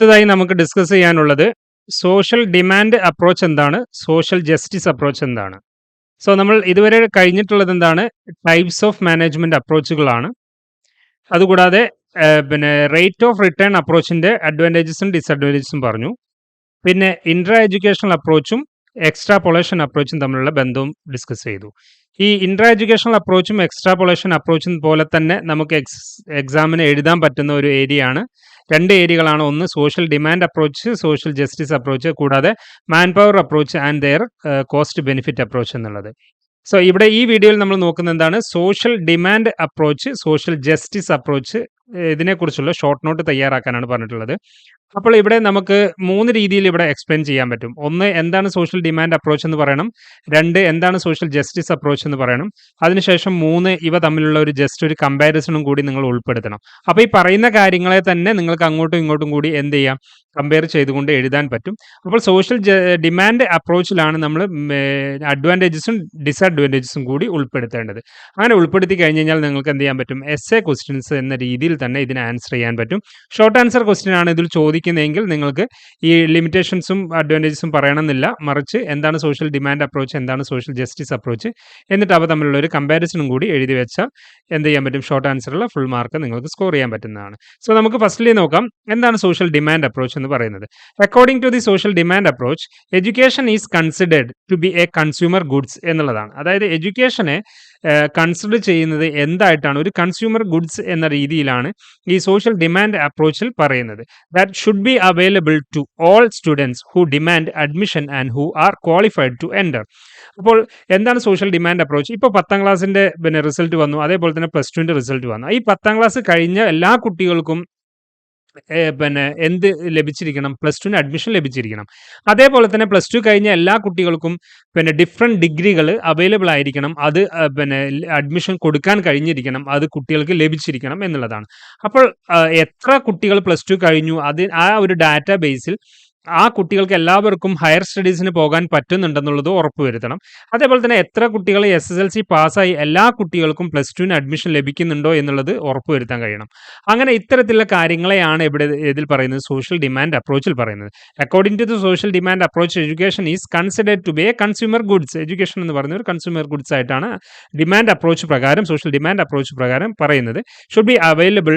അടുത്തതായി നമുക്ക് ഡിസ്കസ് ചെയ്യാനുള്ളത് സോഷ്യൽ ഡിമാൻഡ് അപ്രോച്ച് എന്താണ്? സോഷ്യൽ ജസ്റ്റിസ് അപ്രോച്ച് എന്താണ്? സോ നമ്മൾ ഇതുവരെ കഴിഞ്ഞിട്ടുള്ളത് എന്താണ്? ടൈപ്സ് ഓഫ് മാനേജ്മെന്റ് അപ്രോച്ചുകളാണ് അതുകൂടാതെ പിന്നെ റേറ്റ് ഓഫ് റിട്ടേൺ അപ്രോച്ചിന്റെ അഡ്വാന്റേജസും ഡിസഡ്വാന്റേജസും പറഞ്ഞു. പിന്നെ ഇൻട്രാ എഡ്യൂക്കേഷണൽ അപ്രോച്ചും എക്സ്ട്രാ പൊളേഷൻ അപ്രോച്ചും തമ്മിലുള്ള ബന്ധവും ഡിസ്കസ് ചെയ്തു. ഈ ഇൻട്രാ എഡ്യൂക്കേഷണൽ അപ്രോച്ചും എക്സ്ട്രാ പൊളേഷൻ അപ്രോച്ചും പോലെ തന്നെ നമുക്ക് എക്സ് എക്സാമിന് എഴുതാൻ പറ്റുന്ന ഒരു ഏരിയ ആണ്. രണ്ട് ഏരിയകളാണ്. ഒന്ന് social demand approach social justice approach കൂടാതെ man power approach and their cost benefit approach എന്നുള്ളത്. സോ ഇവിടെ ഈ വീഡിയോയിൽ നമ്മൾ നോക്കുന്നത് എന്താണ്? Social demand approach social justice approach ഇതിനെക്കുറിച്ചുള്ള ഷോർട്ട് നോട്ട് തയ്യാറാക്കാനാണ് പറഞ്ഞിട്ടുള്ളത്. അപ്പോൾ ഇവിടെ നമുക്ക് മൂന്ന് രീതിയിൽ ഇവിടെ എക്സ്പ്ലെയിൻ ചെയ്യാൻ പറ്റും. ഒന്ന് എന്താണ് സോഷ്യൽ ഡിമാൻഡ് അപ്രോച്ച് എന്ന് പറയണം. രണ്ട് എന്താണ് സോഷ്യൽ ജസ്റ്റിസ് അപ്രോച്ച് എന്ന് പറയണം. അതിനുശേഷം മൂന്ന് ഇവ തമ്മിലുള്ള ഒരു ജസ്റ്റ് ഒരു കമ്പാരിസണും കൂടി നിങ്ങൾ ഉൾപ്പെടുത്തണം. അപ്പോൾ ഈ പറയുന്ന കാര്യങ്ങളെ തന്നെ നിങ്ങൾക്ക് അങ്ങോട്ടും ഇങ്ങോട്ടും കൂടി എന്ത് ചെയ്യാം? കമ്പയർ ചെയ്തുകൊണ്ട് എഴുതാൻ പറ്റും. അപ്പോൾ സോഷ്യൽ ഡിമാൻഡ് അപ്രോച്ചിലാണ് നമ്മൾ അഡ്വാന്റേജസും ഡിസഡ്വാന്റേജസും കൂടി ഉൾപ്പെടുത്തേണ്ടത്. അങ്ങനെ ഉൾപ്പെടുത്തി കഴിഞ്ഞ് കഴിഞ്ഞാൽ നിങ്ങൾക്ക് എന്ത് ചെയ്യാൻ പറ്റും? എസ് എ ക്വസ്റ്റ്യൻസ് എന്ന രീതിയിൽ തന്നെ ഇതിന് ആൻസർ ചെയ്യാൻ പറ്റും. ഷോർട്ട് ആൻസർ ക്വസ്റ്റ്യൻ ആണ് ഇതിൽ ചോദിക്കുന്നതെങ്കിൽ നിങ്ങൾക്ക് ഈ ലിമിറ്റേഷൻസും അഡ്വാന്റേജസും പറയണമെന്നില്ല. മറിച്ച് എന്താണ് സോഷ്യൽ ഡിമാൻഡ് അപ്രോച്ച് എന്താണ് സോഷ്യൽ ജസ്റ്റിസ് അപ്രോച്ച് എന്നിട്ട് അവ തമ്മിലുള്ള ഒരു കമ്പാരിസണും കൂടി എഴുതി വെച്ചാൽ എന്ത് ചെയ്യാൻ പറ്റും? ഷോർട്ട് ആൻസറുള്ള ഫുൾ മാർക്ക് നിങ്ങൾക്ക് സ്കോർ ചെയ്യാൻ പറ്റുന്നതാണ്. സോ നമുക്ക് ഫസ്റ്റ്ലി നോക്കാം എന്താണ് സോഷ്യൽ ഡിമാൻഡ് അപ്രോച്ച് എന്ന് പറയുന്നത്. According to the social demand approach education is considered to be a consumer goods എന്നുള്ളതാണ്. അതായത് എഡ്യൂക്കേഷനെ കൺസിഡർ ചെയ്യുന്നത് എന്തായിട്ടാണ്? ഒരു കൺസ്യൂമർ ഗുഡ്സ് എന്ന രീതിയിലാണ് ഈ സോഷ്യൽ ഡിമാൻഡ് അപ്രോച്ചിൽ പറയുന്നത്. That should be available to all students who demand admission and who are qualified to enter അപ്പോൾ എന്താണ് സോഷ്യൽ ഡിമാൻഡ് അപ്രോച്ച് ഇപ്പോൾ പത്താം ക്ലാസ്സിന്റെ പിന്നെ റിസൾട്ട് വന്നു. അതേപോലെ തന്നെ പ്ലസ് ടുവിന്റെ റിസൾട്ട് വന്നു. ഈ പത്താം ക്ലാസ് കഴിഞ്ഞ എല്ലാ കുട്ടികൾക്കും പിന്നെ എന്ത് ലഭിച്ചിരിക്കണം? പ്ലസ് ടുവിന് അഡ്മിഷൻ ലഭിച്ചിരിക്കണം. അതേപോലെ തന്നെ പ്ലസ് ടു കഴിഞ്ഞ എല്ലാ കുട്ടികൾക്കും പിന്നെ ഡിഫറെന്റ് ഡിഗ്രികൾ അവൈലബിൾ ആയിരിക്കണം. അത് പിന്നെ അഡ്മിഷൻ കൊടുക്കാൻ കഴിഞ്ഞിരിക്കണം. അത് കുട്ടികൾക്ക് ലഭിച്ചിരിക്കണം എന്നുള്ളതാണ്. അപ്പോൾ എത്ര കുട്ടികൾ പ്ലസ് ടു കഴിഞ്ഞു? അത് ആ ഒരു ഡാറ്റാ ബേസിൽ ആ കുട്ടികൾക്ക് എല്ലാവർക്കും ഹയർ സ്റ്റഡീസിന് പോകാൻ പറ്റുന്നുണ്ടെന്നുള്ളത് ഉറപ്പുവരുത്തണം അതേപോലെ തന്നെ എത്ര കുട്ടികൾ എസ് എസ് എൽ സി പാസ്സായി എല്ലാ കുട്ടികൾക്കും പ്ലസ് ടുവിന് അഡ്മിഷൻ ലഭിക്കുന്നുണ്ടോ എന്നുള്ളത് ഉറപ്പുവരുത്താൻ കഴിയണം. അങ്ങനെ ഇത്തരത്തിലുള്ള കാര്യങ്ങളെയാണ് ഇവിടെ ഇതിൽ പറയുന്നത് സോഷ്യൽ ഡിമാൻഡ് അപ്രോച്ചിൽ പറയുന്നത്. According to the social demand approach education is considered to be a consumer goods education എന്ന് പറയുന്ന ഒരു കൺസ്യൂമർ ഗുഡ്സ് ആയിട്ടാണ് ഡിമാൻഡ് അപ്രോച്ച് പ്രകാരം സോഷ്യൽ ഡിമാൻഡ് അപ്രോച്ച് പ്രകാരം പറയുന്നത്. Should be available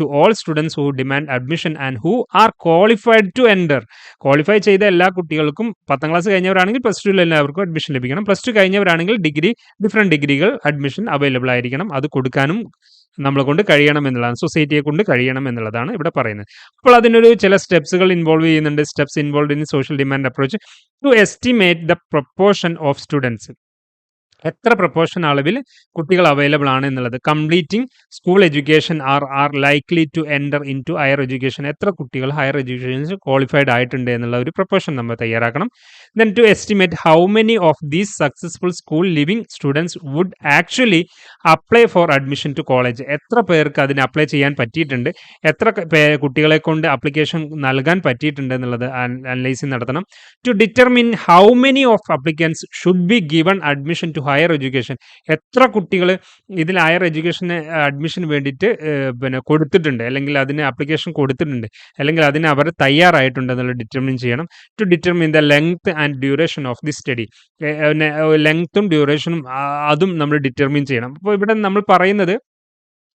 to all students who demand admission and who are qualified to enter qualify ചെയ്ത എല്ലാ കുട്ടികൾക്കും പത്താം ക്ലാസ് കഴിഞ്ഞവരാണെങ്കിൽ പ്ലസ് ടുവിൽ എല്ലാവർക്കും അഡ്മിഷൻ ലഭിക്കണം. പ്ലസ് ടു കഴിഞ്ഞവരാണെങ്കിൽ ഡിഗ്രി ഡിഫറെന്റ് ഡിഗ്രികൾ അഡ്മിഷൻ അവൈലബിൾ ആയിരിക്കണം. അത് കൊടുക്കാനും നമ്മളെ കൊണ്ട് കഴിയണം എന്നുള്ളതാണ്. സൊസൈറ്റിയെ കൊണ്ട് കഴിയണം എന്നുള്ളതാണ് ഇവിടെ പറയുന്നത്. അപ്പോൾ അതിനൊരു ചില സ്റ്റെപ്സുകൾ ഇൻവോൾവ് ചെയ്യുന്നുണ്ട്. Steps involve in social demand approach to estimate the proportion of students എത്ര പ്രൊപ്പോർഷൻ അളവിൽ കുട്ടികൾ അവൈലബിൾ ആണ് എന്നുള്ളത്. Completing school education are are likely to enter into higher education എത്ര കുട്ടികൾ ഹയർ എഡ്യൂക്കേഷൻ ക്വാളിഫൈഡ് ആയിട്ടുണ്ട് എന്നുള്ള ഒരു പ്രൊപ്പോർഷൻ നമ്മൾ തയ്യാറാക്കണം. Then to estimate how many of these successful school leaving students would actually apply for admission to college എത്ര പേർക്ക് അതിന് അപ്ലൈ ചെയ്യാൻ പറ്റിയിട്ടുണ്ട്? എത്ര കുട്ടികളെ കൊണ്ട് അപ്ലിക്കേഷൻ നൽകാൻ പറ്റിയിട്ടുണ്ട് എന്നുള്ളത് അനലൈസിങ് നടത്തണം. To determine how many of applicants should be given admission to higher education. എത്ര കുട്ടികൾ ഇതിൽ ഹയർ എഡ്യൂക്കേഷന് അഡ്മിഷൻ വേണ്ടിയിട്ട് പിന്നെ കൊടുത്തിട്ടുണ്ട്. അല്ലെങ്കിൽ അതിന് അപ്ലിക്കേഷൻ കൊടുത്തിട്ടുണ്ട്. അല്ലെങ്കിൽ അതിന് അവർ തയ്യാറായിട്ടുണ്ട് എന്നുള്ളത് ഡിറ്റർമിൻ ചെയ്യണം to determine the length and duration of the study പിന്നെ ലെങ്ത്തും ഡ്യൂറേഷനും അതും നമ്മൾ ഡിറ്റർമിൻ ചെയ്യണം. അപ്പോൾ ഇവിടെ നമ്മൾ പറയുന്നത്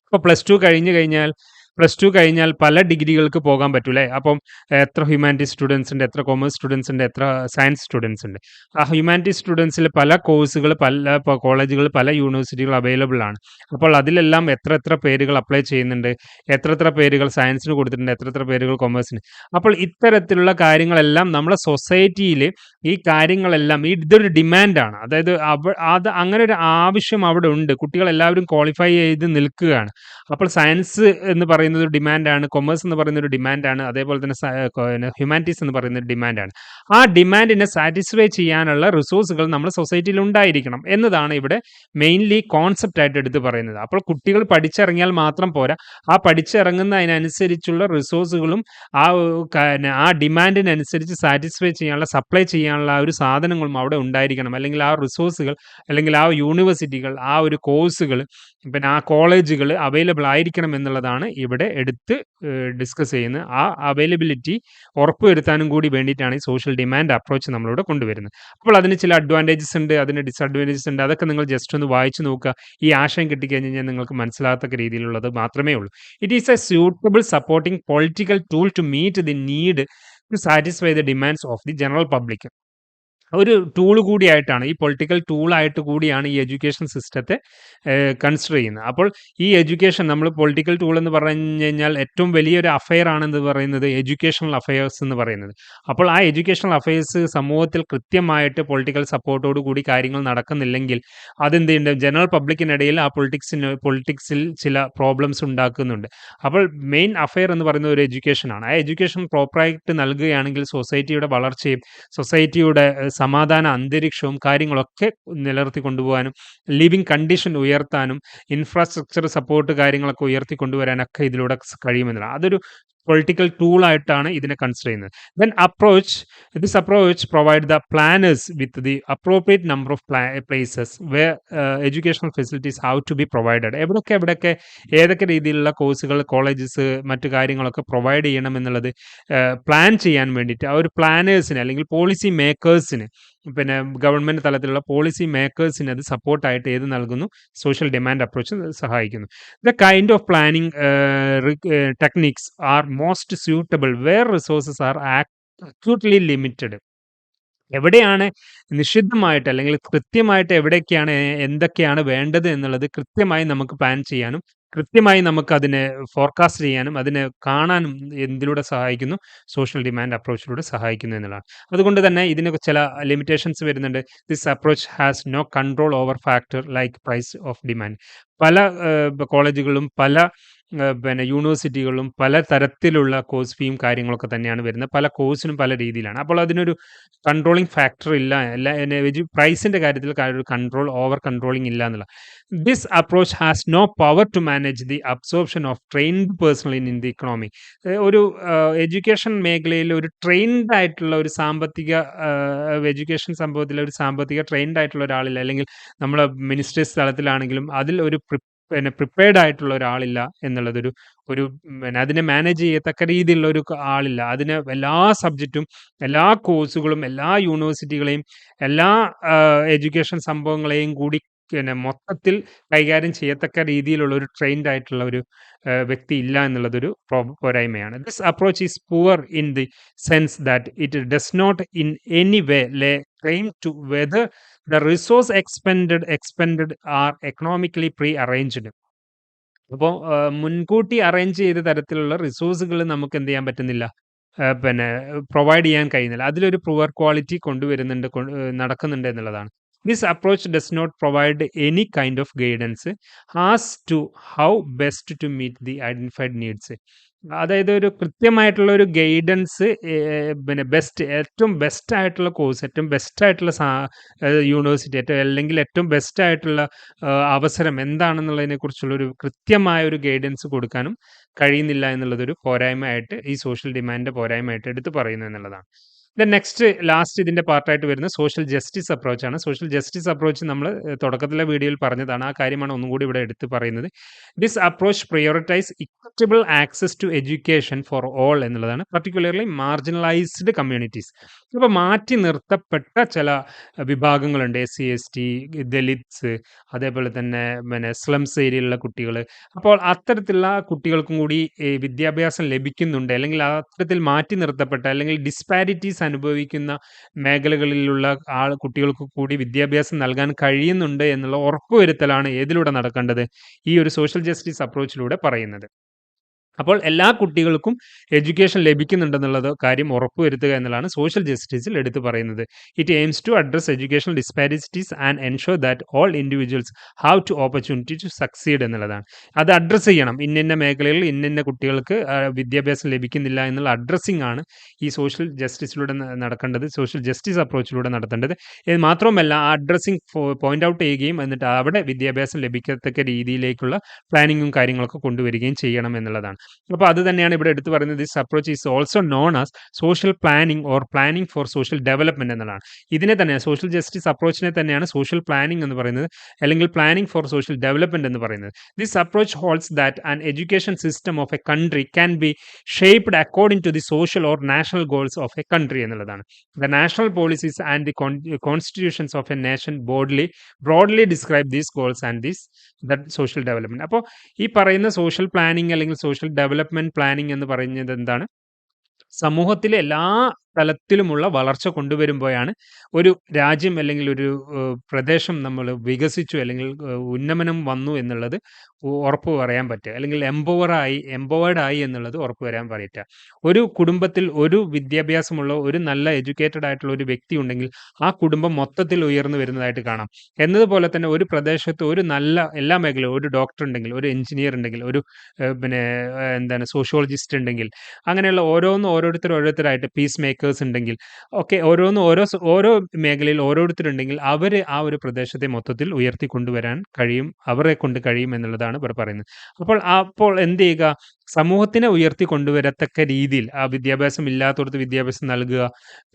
ഇപ്പോൾ പ്ലസ് ടു കഴിഞ്ഞ് കഴിഞ്ഞാൽ പ്ലസ് ടു കഴിഞ്ഞാൽ പല ഡിഗ്രികൾക്ക് പോകാൻ പറ്റൂലേ? അപ്പം എത്ര ഹ്യൂമാനിറ്റീസ് സ്റ്റുഡൻസ് ഉണ്ട് എത്ര കോമേഴ്സ് സ്റ്റുഡൻസ് ഉണ്ട് എത്ര സയൻസ് സ്റ്റുഡൻസ് ഉണ്ട്. ആ ഹ്യൂമാനിറ്റീസ് സ്റ്റുഡൻസിൽ പല കോഴ്സുകൾ പല കോളേജുകൾ പല യൂണിവേഴ്സിറ്റികൾ അവൈലബിൾ ആണ്. അപ്പോൾ അതിലെല്ലാം എത്ര എത്ര പേരുകൾ അപ്ലൈ ചെയ്യുന്നുണ്ട് എത്ര എത്ര പേരുകൾ സയൻസിന് കൊടുത്തിട്ടുണ്ട് എത്ര എത്ര പേരുകൾ കൊമേഴ്സിന് അപ്പോൾ ഇത്തരത്തിലുള്ള കാര്യങ്ങളെല്ലാം നമ്മുടെ സൊസൈറ്റിയിൽ ഈ കാര്യങ്ങളെല്ലാം ഈ ഇതൊരു ഡിമാൻഡാണ് അതായത് അത് അങ്ങനെ ഒരു ആവശ്യം അവിടെ ഉണ്ട്. കുട്ടികൾ എല്ലാവരും ക്വാളിഫൈ ചെയ്ത് നിൽക്കുകയാണ്. അപ്പോൾ സയൻസ് എന്ന് പറയുന്നത് ഒരു ഡിമാൻഡാണ് കൊമേഴ്സ് എന്ന് പറയുന്ന ഒരു ഡിമാൻഡാണ് അതേപോലെ തന്നെ ഹ്യൂമാനിറ്റീസ് എന്ന് പറയുന്ന ഒരു ഡിമാൻഡാണ് ആ ഡിമാൻഡിനെ സാറ്റിസ്ഫൈ ചെയ്യാനുള്ള റിസോഴ്സുകൾ നമ്മുടെ സൊസൈറ്റിയിൽ ഉണ്ടായിരിക്കണം എന്നതാണ് ഇവിടെ മെയിൻലി കോൺസെപ്റ്റ് ആയിട്ട് എടുത്ത് പറയുന്നത്. അപ്പോൾ കുട്ടികൾ പഠിച്ചിറങ്ങിയാൽ മാത്രം പോരാ. ആ പഠിച്ചിറങ്ങുന്നതിനനുസരിച്ചുള്ള റിസോഴ്സുകളും ആ ആ ഡിമാൻഡിനനുസരിച്ച് സാറ്റിസ്ഫൈ ചെയ്യാനുള്ള സപ്ലൈ ചെയ്യാനുള്ള ആ ഒരു സാധനങ്ങളും അവിടെ ഉണ്ടായിരിക്കണം. അല്ലെങ്കിൽ ആ റിസോഴ്സുകൾ അല്ലെങ്കിൽ ആ യൂണിവേഴ്സിറ്റികൾ ആ ഒരു കോഴ്സുകൾ പിന്നെ ആ കോളേജുകൾ അവൈലബിൾ ആയിരിക്കണം എന്നുള്ളതാണ് ഇവിടെ എടുത്ത് ഡിസ്കസ് ചെയ്യുന്നത്. ആ അവൈലബിലിറ്റി ഉറപ്പുവരുത്താനും കൂടി വേണ്ടിയിട്ടാണ് ഈ സോഷ്യൽ ഡിമാൻഡ് അപ്രോച്ച് നമ്മളിവിടെ കൊണ്ടുവരുന്നത്. അപ്പോൾ അതിന് ചില അഡ്വാന്റേജസ് ഉണ്ട് അതിന് ഡിസഡ്വാന്റേജസ് ഉണ്ട്. അതൊക്കെ നിങ്ങൾ ജസ്റ്റ് ഒന്ന് വായിച്ചു നോക്കുക. ഈ ആശയം കിട്ടിക്കഴിഞ്ഞ് കഴിഞ്ഞാൽ നിങ്ങൾക്ക് മനസ്സിലാകത്തക്ക രീതിയിലുള്ളത് മാത്രമേ ഉള്ളൂ. It is a suitable supporting political tool to meet the need to satisfy the demands of the general public ഒരു ടൂൾ കൂടിയായിട്ടാണ് ഈ പൊളിറ്റിക്കൽ ടൂളായിട്ട് കൂടിയാണ് ഈ എഡ്യൂക്കേഷൻ സിസ്റ്റത്തെ കൺസിഡർ ചെയ്യുന്നത്. അപ്പോൾ ഈ എഡ്യൂക്കേഷൻ നമ്മൾ പൊളിറ്റിക്കൽ ടൂൾ എന്ന് പറഞ്ഞു കഴിഞ്ഞാൽ ഏറ്റവും വലിയൊരു അഫയർ ആണെന്ന് പറയുന്നത് എഡ്യൂക്കേഷണൽ അഫയേഴ്സ് എന്ന് പറയുന്നത്. അപ്പോൾ ആ എഡ്യൂക്കേഷണൽ അഫയേഴ്സ് സമൂഹത്തിൽ കൃത്യമായിട്ട് പൊളിറ്റിക്കൽ സപ്പോർട്ടോട് കൂടി കാര്യങ്ങൾ നടക്കുന്നില്ലെങ്കിൽ അതെന്ത് ചെയ്യുന്നുണ്ട് ജനറൽ പബ്ലിക്കിനിടയിൽ ആ പൊളിറ്റിക്സിന് പൊളിറ്റിക്സിൽ ചില പ്രോബ്ലംസ് ഉണ്ടാക്കുന്നുണ്ട്. അപ്പോൾ മെയിൻ അഫയർ എന്ന് പറയുന്നത് ഒരു എഡ്യൂക്കേഷനാണ് ആ എഡ്യൂക്കേഷൻ പ്രോപ്പറായിട്ട് നൽകുകയാണെങ്കിൽ സൊസൈറ്റിയുടെ വളർച്ചയും സൊസൈറ്റിയുടെ സമാധാന അന്തരീക്ഷവും കാര്യങ്ങളൊക്കെ നിലനിർത്തി കൊണ്ടുപോകാനും ലിവിങ് കണ്ടീഷൻ ഉയർത്താനും ഇൻഫ്രാസ്ട്രക്ചർ സപ്പോർട്ട് കാര്യങ്ങളൊക്കെ ഉയർത്തി കൊണ്ടുവരാനൊക്കെ ഇതിലൂടെ കഴിയുമെന്നുള്ള അതൊരു പൊളിറ്റിക്കൽ ടൂളായിട്ടാണ് ഇതിനെ കൺസിഡർ ചെയ്യുന്നത്. Then approach this approach provide the planners with the appropriate number of places way educational facilities how to be provided എവിടെയൊക്കെ എവിടെയൊക്കെ ഏതൊക്കെ രീതിയിലുള്ള കോഴ്സുകൾ കോളേജസ് മറ്റു കാര്യങ്ങളൊക്കെ പ്രൊവൈഡ് ചെയ്യണം എന്നുള്ളത് പ്ലാൻ ചെയ്യാൻ വേണ്ടിയിട്ട് ആ ഒരു പ്ലാനേഴ്സിന് അല്ലെങ്കിൽ പോളിസി മേക്കേഴ്സിന് പിന്നെ ഗവൺമെന്റ് തലത്തിലുള്ള പോളിസി മേക്കേഴ്സിന് അത് സപ്പോർട്ടായിട്ട് ഏത് നൽകുന്നു? സോഷ്യൽ ഡിമാൻഡ് അപ്രോച്ച് സഹായിക്കുന്നു. The kind of planning techniques are most suitable where resources are acutely limited എവിടെയാണ് നിഷിദ്ധമായിട്ട് അല്ലെങ്കിൽ കൃത്യമായിട്ട് എവിടെയൊക്കെയാണ് എന്തൊക്കെയാണ് വേണ്ടത് എന്നുള്ളത് കൃത്യമായി നമുക്ക് പ്ലാൻ ചെയ്യാനും കൃത്യമായി നമുക്ക് അതിനെ ഫോർകാസ്റ്റ് ചെയ്യാനും അതിനെ കാണാനും എന്തിലൂടെ സഹായിക്കുന്നു? സോഷ്യൽ ഡിമാൻഡ് അപ്രോച്ചിലൂടെ സഹായിക്കുന്നു എന്നുള്ളതാണ്. അതുകൊണ്ട് തന്നെ ഇതിന് ചില ലിമിറ്റേഷൻസ് വരുന്നുണ്ട്. This approach has no control over factor like price of demand പല കോളേജുകളും പല പിന്നെ യൂണിവേഴ്സിറ്റികളിലും പല തരത്തിലുള്ള കോഴ്സ് ഫീയും കാര്യങ്ങളൊക്കെ തന്നെയാണ് വരുന്നത്. പല കോഴ്സിനും പല രീതിയിലാണ്. അപ്പോൾ അതിനൊരു കൺട്രോളിങ് ഫാക്ടർ ഇല്ല. അല്ല പ്രൈസിന്റെ കാര്യത്തിൽ ഒരു കൺട്രോൾ ഓവർ കൺട്രോളിങ് ഇല്ല എന്നുള്ള. This approach has no power to manage the absorption of trained personnel in the economy ഒരു എഡ്യൂക്കേഷൻ മേഖലയിൽ ഒരു ട്രെയിൻഡ് ആയിട്ടുള്ള ഒരു സാമ്പത്തിക എഡ്യൂക്കേഷൻ സംഭവത്തിലെ ഒരു സാമ്പത്തിക ട്രെയിൻഡ് ആയിട്ടുള്ള ഒരാളില്ല. അല്ലെങ്കിൽ നമ്മൾ മിനിസ്റ്റേഴ്സ് തലത്തിലാണെങ്കിലും അതിൽ ഒരു പിന്നെ പ്രിപ്പയർഡ് ആയിട്ടുള്ള ഒരാളില്ല എന്നുള്ളതൊരു ഒരു പിന്നെ അതിനെ മാനേജ് ചെയ്യത്തക്ക രീതിയിലുള്ള ഒരു ആളില്ല. അതിന് എല്ലാ സബ്ജക്റ്റും എല്ലാ കോഴ്സുകളും എല്ലാ യൂണിവേഴ്സിറ്റികളെയും എല്ലാ എഡ്യൂക്കേഷൻ സംഭവങ്ങളെയും കൂടി പിന്നെ മൊത്തത്തിൽ കൈകാര്യം ചെയ്യത്തക്ക രീതിയിലുള്ള ഒരു ട്രെയിൻഡ് ആയിട്ടുള്ള ഒരു വ്യക്തി ഇല്ല എന്നുള്ളതൊരു പോരായ്മയാണ്. This approach is poor in the sense that it does not in any way lay claim to whether the resource expended expended are economically pre-arranged. അപ്പോൾ മുൻകൂട്ടി അറേഞ്ച് ചെയ്ത തരത്തിലുള്ള റിസോഴ്സുകൾ നമുക്ക് എന്ത് ചെയ്യാൻ പറ്റുന്നില്ല. പിന്നെ പ്രൊവൈഡ് ചെയ്യാൻ കഴിയുന്നില്ല. അതിലൊരു പുവർ ക്വാളിറ്റി കൊണ്ടുവരുന്നുണ്ട് നടക്കുന്നുണ്ട് എന്നുള്ളതാണ്. This approach does not provide any kind of guidance as to how best to meet the identified needs അതായത് ഒരു കൃത്യമായിട്ടുള്ള ഒരു ഗൈഡൻസ് പിന്നെ ബെസ്റ്റ് ഏറ്റവും ബെസ്റ്റ് ആയിട്ടുള്ള കോഴ്സ് ഏറ്റവും ബെസ്റ്റ് ആയിട്ടുള്ള യൂണിവേഴ്സിറ്റി ഏറ്റവും അല്ലെങ്കിൽ ഏറ്റവും ബെസ്റ്റ് ആയിട്ടുള്ള അവസരം എന്താണെന്നുള്ളതിനെ കുറിച്ചുള്ള ഒരു കൃത്യമായ ഒരു ഗൈഡൻസ് കൊടുക്കാനും കഴിയുന്നില്ല എന്നുള്ളതൊരു പോരായ്മയായിട്ട് ഈ സോഷ്യൽ ഡിമാൻഡ് പോരായ്മയായിട്ട് എടുത്തു പറയുന്നു എന്നുള്ളതാണ്. ദെൻ നെക്സ്റ്റ് ലാസ്റ്റ് ഇതിന്റെ പാർട്ടായിട്ട് വരുന്ന സോഷ്യൽ ജസ്റ്റിസ് അപ്രോച്ചാണ് സോഷ്യൽ ജസ്റ്റിസ് അപ്രോച്ച് നമ്മൾ തുടക്കത്തിലെ വീഡിയോയിൽ പറഞ്ഞതാണ്. ആ കാര്യമാണ് ഒന്നും കൂടി ഇവിടെ എടുത്ത് പറയുന്നത്. This approach prioritize equitable access to education for all എന്നുള്ളതാണ്. പർട്ടിക്കുലർലി മാർജിനലൈസ്ഡ് കമ്മ്യൂണിറ്റീസ് അപ്പോൾ മാറ്റി നിർത്തപ്പെട്ട ചില വിഭാഗങ്ങളുണ്ട്. S C S T Dalits അതേപോലെ തന്നെ പിന്നെ സ്ലംസ് ഏരിയയിലുള്ള കുട്ടികൾ അപ്പോൾ അത്തരത്തിലുള്ള കുട്ടികൾക്കും കൂടി വിദ്യാഭ്യാസം ലഭിക്കുന്നുണ്ട്. അല്ലെങ്കിൽ അത്തരത്തിൽ മാറ്റി നിർത്തപ്പെട്ട അല്ലെങ്കിൽ ഡിസ്പാരിറ്റീസ് അനുഭവിക്കുന്ന മേഖലകളിലുള്ള ആൾ കുട്ടികൾക്ക് കൂടി വിദ്യാഭ്യാസം നൽകാൻ കഴിയുന്നുണ്ട് എന്നുള്ള ഉറപ്പുവരുത്തലാണ് ഏതിലൂടെ നടക്കേണ്ടത്? ഈ ഒരു സോഷ്യൽ ജസ്റ്റിസ് അപ്രോച്ചിലൂടെ പറയുന്നത്. അപ്പോൾ എല്ലാ കുട്ടികൾക്കും എഡ്യൂക്കേഷൻ ലഭിക്കുന്നുണ്ടെന്നുള്ളത് കാര്യം ഉറപ്പുവരുത്തുക എന്നുള്ളതാണ് സോഷ്യൽ ജസ്റ്റിസിൽ എടുത്തു പറയുന്നത്. It aims to address education disparities and ensure that all individuals how to opportunity to succeed എന്നുള്ളതാണ്. അത് അഡ്രസ്സ് ചെയ്യണം. ഇന്നിന്ന മേഖലകളിൽ ഇന്നിന്ന കുട്ടികൾക്ക് വിദ്യാഭ്യാസം ലഭിക്കുന്നില്ല എന്നുള്ള അഡ്രസ്സിംഗ് ആണ് ഈ സോഷ്യൽ ജസ്റ്റിസിലൂടെ നടക്കേണ്ടത്. സോഷ്യൽ ജസ്റ്റിസ് അപ്രോച്ചിലൂടെ നടത്തേണ്ടത്. ഇത് മാത്രമല്ല ആ അഡ്രസ്സിംഗ് പോയിന്റ് ഔട്ട് ചെയ്യുകയും എന്നിട്ട് അവിടെ വിദ്യാഭ്യാസം ലഭിക്കത്തക്ക രീതിയിലേക്കുള്ള പ്ലാനിങ്ങും കാര്യങ്ങളൊക്കെ കൊണ്ടുവരികയും ചെയ്യണം എന്നുള്ളതാണ്. അപ്പോൾ അത് തന്നെയാണ് ഇവിടെ എടുത്തു പറയുന്നത്. This approach is also known as social planning or planning for social development എന്നുള്ളതാണ് ഇതിനെ തന്നെ സോഷ്യൽ ജസ്റ്റിസ് അപ്രോച്ചിനെ തന്നെയാണ് സോഷ്യൽ പ്ലാനിംഗ് എന്ന് പറയുന്നത് അല്ലെങ്കിൽ പ്ലാനിംഗ് ഫോർ സോഷ്യൽ ഡെവലപ്മെന്റ് എന്ന് പറയുന്നത്. This approach holds that an education system of a country can be shaped according to the social or national goals of a country എന്നുള്ളതാണ്. The national policies and the constitutions of a nation broadly broadly describe these goals and these the social development അപ്പോൾ ഈ പറയുന്ന social planning അല്ലെങ്കിൽ social development planning എന്ന് പറയുന്നത് എന്താണ്? സമൂഹത്തിലെ എല്ലാ തലത്തിലുമുള്ള വളർച്ച കൊണ്ടുവരുമ്പോഴാണ് ഒരു രാജ്യം അല്ലെങ്കിൽ ഒരു പ്രദേശം നമ്മൾ വികസിച്ചു അല്ലെങ്കിൽ ഉന്നമനം വന്നു എന്നുള്ളത് ഉറപ്പ് പറയാൻ പറ്റുക. അല്ലെങ്കിൽ എംപവറായി എംപവേർഡായി എന്നുള്ളത് ഉറപ്പ് വരാൻ പറ്റുക ഒരു കുടുംബത്തിൽ ഒരു വിദ്യാഭ്യാസമുള്ള ഒരു നല്ല എഡ്യൂക്കേറ്റഡ് ആയിട്ടുള്ള ഒരു വ്യക്തി ഉണ്ടെങ്കിൽ ആ കുടുംബം മൊത്തത്തിൽ ഉയർന്നു വരുന്നതായിട്ട് കാണാം. എന്നതുപോലെ തന്നെ ഒരു പ്രദേശത്ത് ഒരു നല്ല എല്ലാ മേഖലയും ഒരു ഡോക്ടർ ഉണ്ടെങ്കിൽ ഒരു എഞ്ചിനീയർ ഉണ്ടെങ്കിൽ ഒരു പിന്നെ എന്താണ് സോഷ്യോളജിസ്റ്റ് ഉണ്ടെങ്കിൽ അങ്ങനെയുള്ള ഓരോന്നും ഓരോരുത്തർ ഓരോരുത്തരായിട്ട് പീസ് മേക്കേഴ്സ് ഉണ്ടെങ്കിൽ ഒക്കെ ഓരോന്ന് ഓരോ ഓരോ മേഖലയിൽ ഓരോരുത്തരുണ്ടെങ്കിൽ അവർ ആ ഒരു പ്രദേശത്തെ മൊത്തത്തിൽ ഉയർത്തി കൊണ്ടുവരാൻ കഴിയും അവരെ കൊണ്ട് കഴിയും എന്നുള്ളതാണ് ഇവർ പറയുന്നത്. അപ്പോൾ അപ്പോൾ എന്ത് ചെയ്യുക? സമൂഹത്തിനെ ഉയർത്തി കൊണ്ടുവരത്തക്ക രീതിയിൽ ആ വിദ്യാഭ്യാസം ഇല്ലാത്തടത്ത് വിദ്യാഭ്യാസം നൽകുക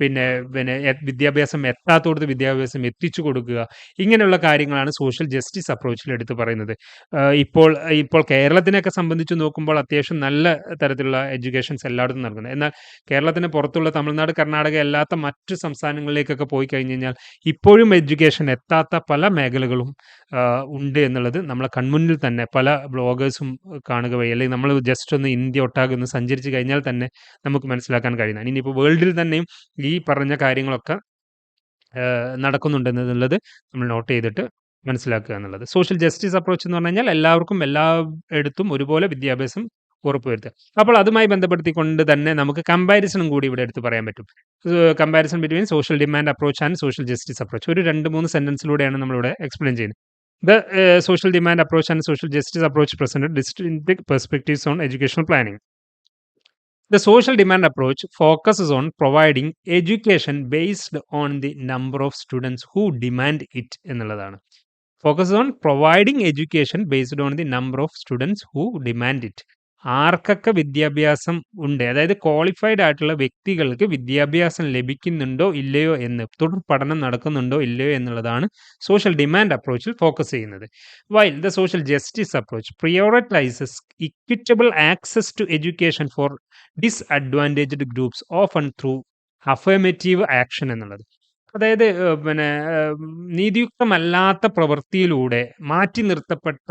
പിന്നെ പിന്നെ വിദ്യാഭ്യാസം എത്താത്തടത്ത് വിദ്യാഭ്യാസം എത്തിച്ചു കൊടുക്കുക ഇങ്ങനെയുള്ള കാര്യങ്ങളാണ് സോഷ്യൽ ജസ്റ്റിസ് അപ്രോച്ചിൽ എടുത്തു പറയുന്നത്. ഇപ്പോൾ ഇപ്പോൾ കേരളത്തിനെയൊക്കെ സംബന്ധിച്ച് നോക്കുമ്പോൾ അത്യാവശ്യം നല്ല തരത്തിലുള്ള എഡ്യൂക്കേഷൻസ് എല്ലായിടത്തും നൽകുന്നത് എന്നാൽ കേരളത്തിന് പുറത്തുള്ള തമിഴ്നാട് കർണാടക അല്ലാത്ത മറ്റു സംസ്ഥാനങ്ങളിലേക്കൊക്കെ പോയി കഴിഞ്ഞ് കഴിഞ്ഞാൽ ഇപ്പോഴും എഡ്യൂക്കേഷൻ എത്താത്ത പല മേഖലകളും ഉണ്ട് എന്നുള്ളത് നമ്മളെ കൺമുന്നിൽ തന്നെ പല ബ്ലോഗേഴ്സും കാണുക വഴി അല്ലെങ്കിൽ നമ്മൾ ജസ്റ്റ് ഒന്ന് ഇന്ത്യ ഒട്ടാകെ ഒന്ന് സഞ്ചരിച്ച് കഴിഞ്ഞാൽ തന്നെ നമുക്ക് മനസ്സിലാക്കാൻ കഴിയുന്നതാണ്. ഇനിയിപ്പോൾ വേൾഡിൽ തന്നെയും ഈ പറഞ്ഞ കാര്യങ്ങളൊക്കെ നടക്കുന്നുണ്ടെന്നുള്ളത് നമ്മൾ നോട്ട് ചെയ്തിട്ട് മനസ്സിലാക്കുക എന്നുള്ളത്. സോഷ്യൽ ജസ്റ്റിസ് അപ്രോച്ച് എന്ന് പറഞ്ഞു കഴിഞ്ഞാൽ എല്ലാവർക്കും എല്ലായിടത്തും ഒരുപോലെ വിദ്യാഭ്യാസം ഉറപ്പുവരുത്തുക. അപ്പോൾ അതുമായി ബന്ധപ്പെടുത്തിക്കൊണ്ട് തന്നെ നമുക്ക് കമ്പാരിസണും കൂടി ഇവിടെ എടുത്ത് പറയാൻ പറ്റും. Comparison between social demand approach and social justice approach ഒരു രണ്ട് മൂന്ന് സെന്റൻസിലൂടെയാണ് നമ്മളിവിടെ എക്സ്പ്ലെയിൻ ചെയ്യുന്നത്. The social demand approach and social justice approach present distinct perspectives on educational planning The social demand approach focuses on providing education based on the number of students who demand it എന്നുള്ളതാണ്. Focus on providing education based on the number of students who demand it ആർക്കൊക്കെ വിദ്യാഭ്യാസം ഉണ്ട്? അതായത് qualified ആയിട്ടുള്ള വ്യക്തികൾക്ക് വിദ്യാഭ്യാസം ലഭിക്കുന്നുണ്ടോ ഇല്ലയോ എന്ന് തുടർ പഠനം നടക്കുന്നുണ്ടോ ഇല്ലയോ എന്നുള്ളതാണ് സോഷ്യൽ ഡിമാൻഡ് അപ്രോച്ചിൽ ഫോക്കസ് ചെയ്യുന്നത്. While the social justice approach prioritizes equitable access to education for disadvantaged groups often through affirmative action എന്നുള്ളത്. അതായത് പിന്നെ നീതിയുക്തമല്ലാത്ത പ്രവൃത്തിയിലൂടെ മാറ്റി നിർത്തപ്പെട്ട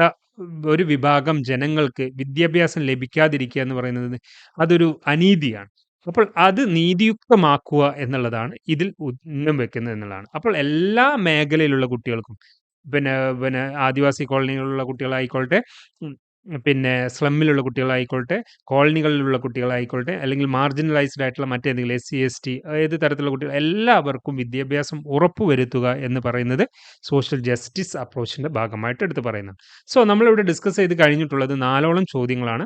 ഒരു വിഭാഗം ജനങ്ങൾക്ക് വിദ്യാഭ്യാസം ലഭിക്കാതിരിക്കുക എന്ന് പറയുന്നത് അതൊരു അനീതിയാണ്. അപ്പോൾ അത് നീതിയുക്തമാക്കുക എന്നുള്ളതാണ് ഇതിൽ ഉന്നം വെക്കുന്നത് എന്നുള്ളതാണ്. അപ്പോൾ എല്ലാ മേഖലയിലുള്ള കുട്ടികൾക്കും പിന്നെ പിന്നെ ആദിവാസി കോളനികളിലുള്ള കുട്ടികളായിക്കോട്ടെ പിന്നെ സ്ലമ്മിലുള്ള കുട്ടികളായിക്കോട്ടെ കോളനികളിലുള്ള കുട്ടികളായിക്കോട്ടെ അല്ലെങ്കിൽ മാർജിനലൈസ്ഡ് ആയിട്ടുള്ള മറ്റേതെങ്കിലും എസ് സി എസ് ടി ഏത് തരത്തിലുള്ള കുട്ടികൾ എല്ലാവർക്കും വിദ്യാഭ്യാസം ഉറപ്പുവരുത്തുക എന്ന് പറയുന്നത് സോഷ്യൽ ജസ്റ്റിസ് അപ്രോച്ചിന്റെ ഭാഗമായിട്ട് എടുത്ത് പറയുന്നത്. സോ നമ്മളിവിടെ ഡിസ്കസ് ചെയ്ത് കഴിഞ്ഞിട്ടുള്ളത് നാലോളം ചോദ്യങ്ങളാണ്.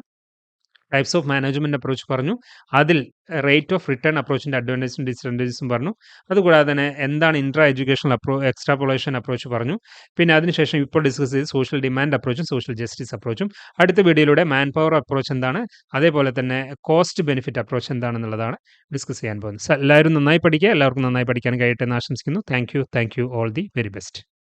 ടൈപ്സ് ഓഫ് മാനേജ്മെന്റ് അപ്രോച്ച് പറഞ്ഞു. അതിൽ റേറ്റ് ഓഫ് റിട്ടേൺ അപ്രോച്ചിന്റെ അഡ്വാന്റേജും ഡിസ്അഡ്വാന്റേജസും പറഞ്ഞു. അതുകൂടാതെ തന്നെ എന്താണ് ഇൻട്രാ എഡ്യൂക്കേഷണൽ അപ്രോ എക്സ്ട്രാപൊളേഷൻ അപ്രോച്ച് പറഞ്ഞു. പിന്നെ അതിനുശേഷം ഇപ്പോൾ ഡിസ്കസ് ചെയ്ത് സോഷ്യൽ ഡിമാൻഡ് അപ്രോച്ചും സോഷ്യൽ ജസ്റ്റിസ് അപ്രോച്ചും അടുത്ത വീഡിയോയിലൂടെ മാൻ പവർ അപ്രോച്ച് എന്താണ്? അതേപോലെ തന്നെ കോസ്റ്റ് ബെനിഫിറ്റ് അപ്രോച്ച് എന്താണെന്നുള്ളതാണ് ഡിസ്കസ് ചെയ്യാൻ പോകുന്നത്. എല്ലാവരും നന്നായി പഠിക്കുക. എല്ലാവർക്കും നന്നായി പഠിക്കാൻ കഴിയട്ടെ എന്ന് ആശംസിക്കുന്നു. Thank you thank you all the very best